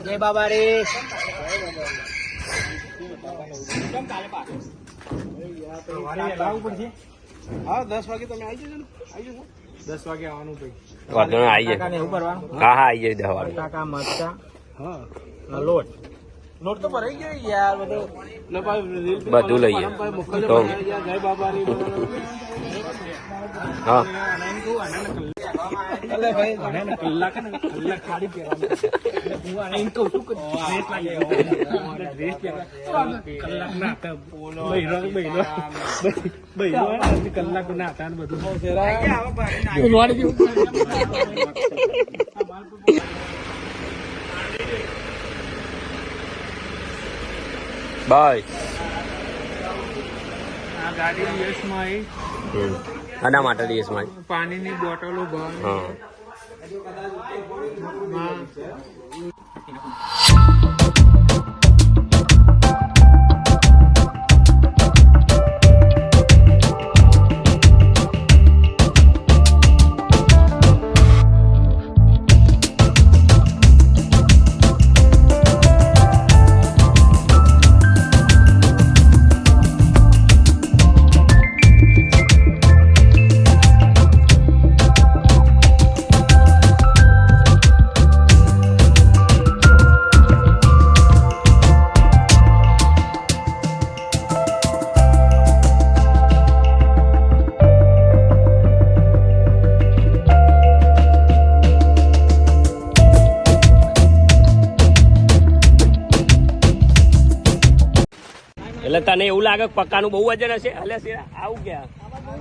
બાબા રે હા દસ વાગે તમે આવી જજો ને. આવી જજો. દસ વાગે આવવાનું ભાઈ. આવી જાય. હા હા આવી જાય દહ વાગે કાકા મરચા. હા. લોટ નોટ તો ભરાઈ ગયો યાર બધો. બધું લઈએ. તો. હા. કલાક ના હતા. ખાડી પહેરવાનું હું આને એમ કહું છું કે ડ્રેસ લાગી ડ્રેસ પહેરવા કલાક ના હતા બૈરો બૈરો બૈરો ને કલાક ના હતા ને બધું બાય. આ ગાડી દિવસમાં આવી. આના માટે દિવસમાં. પાણીની બોટલો ભર. હા. એટલે એવું લાગે પક્કા પક્કાનું બહુ વજન હશે. અલે શેરા આવું ક્યાં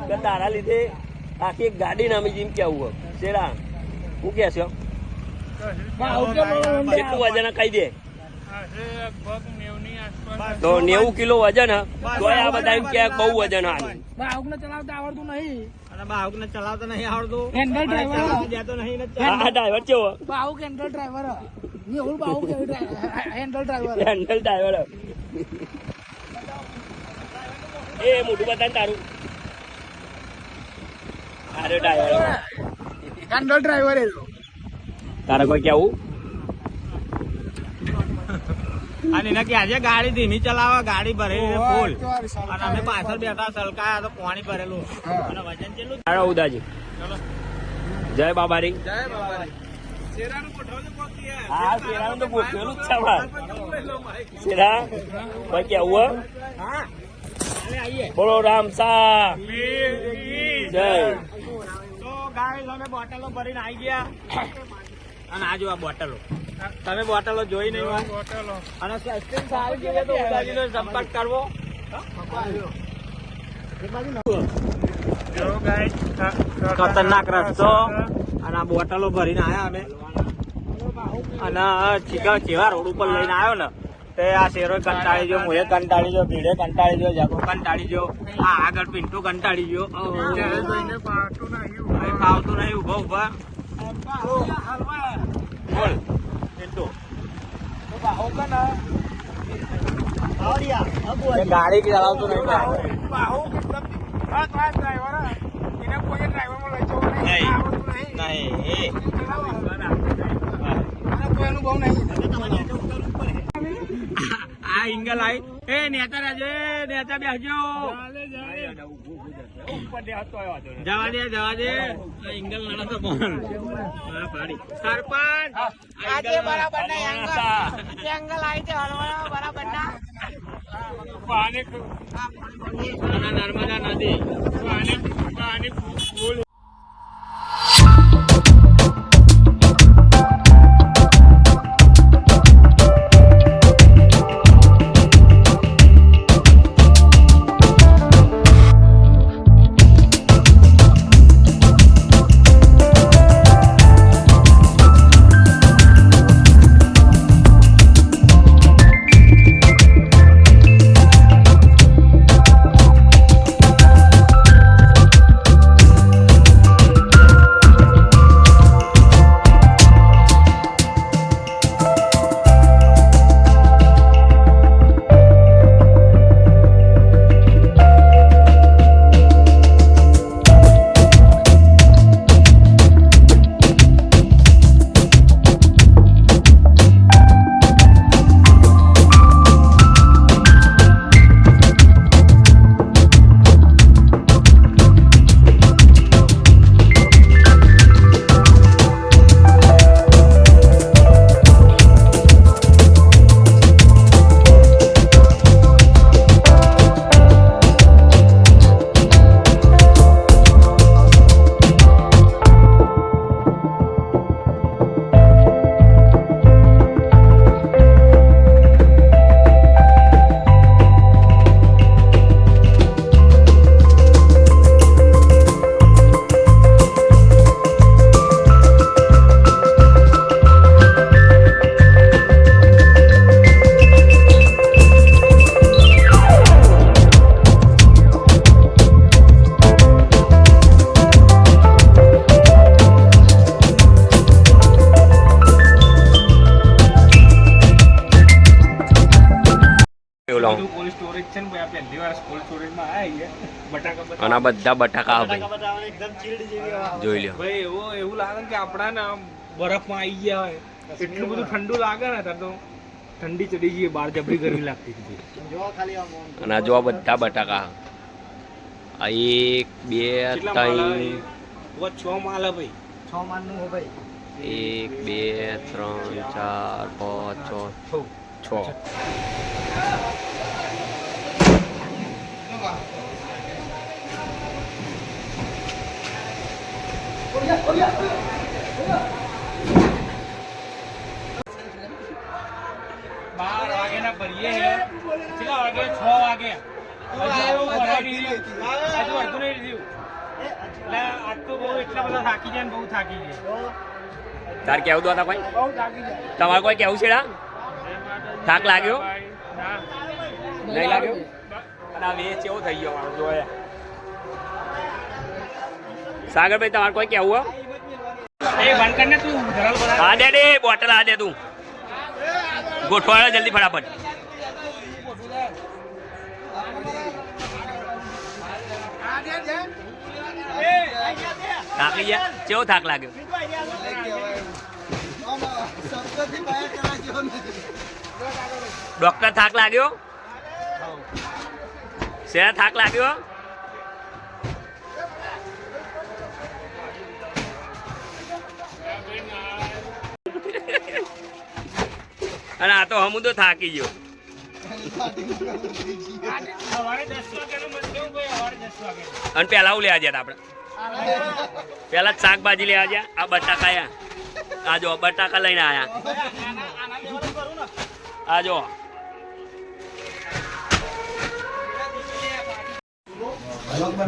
કે તારા લીધે આખી એક ગાડી નામી જેમ કેવું શેરા હું કે છો? કેટલું વજન હે કહી દે? તો નેવું કિલો વજન તો આ બધા એમ કે બહુ વજન આવે ચલાવતા આવડતું નહીં. અને બાહુકને ચલાવતા નહીં આવડતું. હેન્ડલ ડ્રાઈવર દેતો નહીં ને ડ્રાઈવર કેવો બાહુક હેન્ડલ ડ્રાઈવર મેહુલ બાહુક હેન્ડલ ડ્રાઈવર હેન્ડલ ડ્રાઈવર એ મોટું બતાન તારું. અરે ડ્રાઈવર હેન્ડલ ડ્રાઈવર એ તારે કોઈ કેવું? અને એને કે આજે ગાડી ધીમી ચલાવે ગાડી ભરેલી ફૂલ. અને અમે પાછળ બેઠા સલકાયા તો પાણી ભરેલું. અને વજન કેટલું? ચાલો ઉદાજી. જય બાબારી. જય બાબા શેરાનું ગોઠવજો કોકી યાર. હા. શેરા? કોઈ કેવું હે? બોલો રામસા જય. તો ગાઈસ અમે બોટલો ભરીને આવી ગયા. અને આ જો આ બોટલો. તમે બોટલો જોઈ નહીં બોટલો. અને સસ્તી સારી જોઈએ તો ઉદાજીનો સંપર્ક કરવો. ખતરનાક રસ્તો. અને આ બોટલો ભરીને આવ્યા અમે. અને ચીકા કેવા રોડ ઉપર લઈને આવ્યો ને. તે આ શેરો કંટાળી ગયો મુએ કંટાળી ગયો ભીડે કંટાળી ગયો જાગો કંટાળી ગયો આ આગળ પિન્ટુ કંટાળી ગયો હવે ફાવતું નહીં ઊભો ઊભા બોલ પિન્ટુ. ગાડી ચલાવતું નહીં નહીં. નહીં. એ નેતા રાજે નેતા બેસજો. જવા દે જવા દે. આ ઇંગલ તો પણ સરપંચ! આજે બરાબર ના એંગલ એંગલ આવી છે હળવળ બરાબર ના. અને નર્મદા નદી. પાણી પાણી ફૂલ કોલ્ડ સ્ટોરેજમાં બટાકા બટાકા. અને બધા બટાકા ભાઈ જોઈ લ્યો. ભાઈ એવું એવું લાગે કે આપણા ને આમ બરફમાં આવી ગયા હોય. એટલું બધું ઠંડુ લાગે ને ત્યારે તો ઠંડી ચડી ગઈ બહાર જબરી ગરમી લાગતી હતી. અને આ જો બધા બટાકા. આ એક બે? ત્રણ. છ માલ હે ભાઈ. છ માલનું ભાઈ. એક બે ત્રણ ચાર પાંચ છ. છ. બાર વાગે ભરીએ હે કેટલા વાગે છ વાગે હજુ. અડધું નહીં રહ્યું. એટલે આજ તો બહુ એટલા બધા થાકી જાય ને બહુ થાકી ગયા તાર કેવું થાકી જાય તમારે કોઈ કેવું છે? થાક લાગ્યો? ના. નહીં લાગ્યો અને આ વેચ એવો થઈ ગયો મારો જોયા સાગરભાઈ તમારે કોઈ કેવું હા? દે દે બોટલ આ દે તું. ગોઠવાડે જલ્દી ફટાફટ. થાકી ગયા? કેવો થાક લાગ્યો? ડોક્ટર થાક લાગ્યો? શેના થાક લાગ્યો? અને આ તો હમું તો થાકી ગયો. અને પેલા હું લેવા હતા આપણે? પેલા જ શાકભાજી લેવા ગયા આ બટાકા આ જો બટાકા લઈને આયા. આ જો.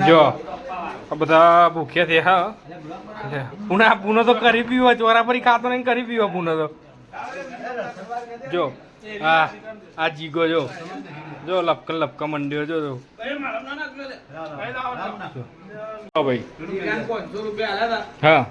જો આ બધા ભૂખ્યા છે હા. પુના પુનો તો કરી પીવો ચોરાપરી ખાતો નહીં કરી પીવો પુનો તો. જો હા આ જીગો જો. જો લપકા લપકા મંડ્યો જો જો. ભાઈ. હા.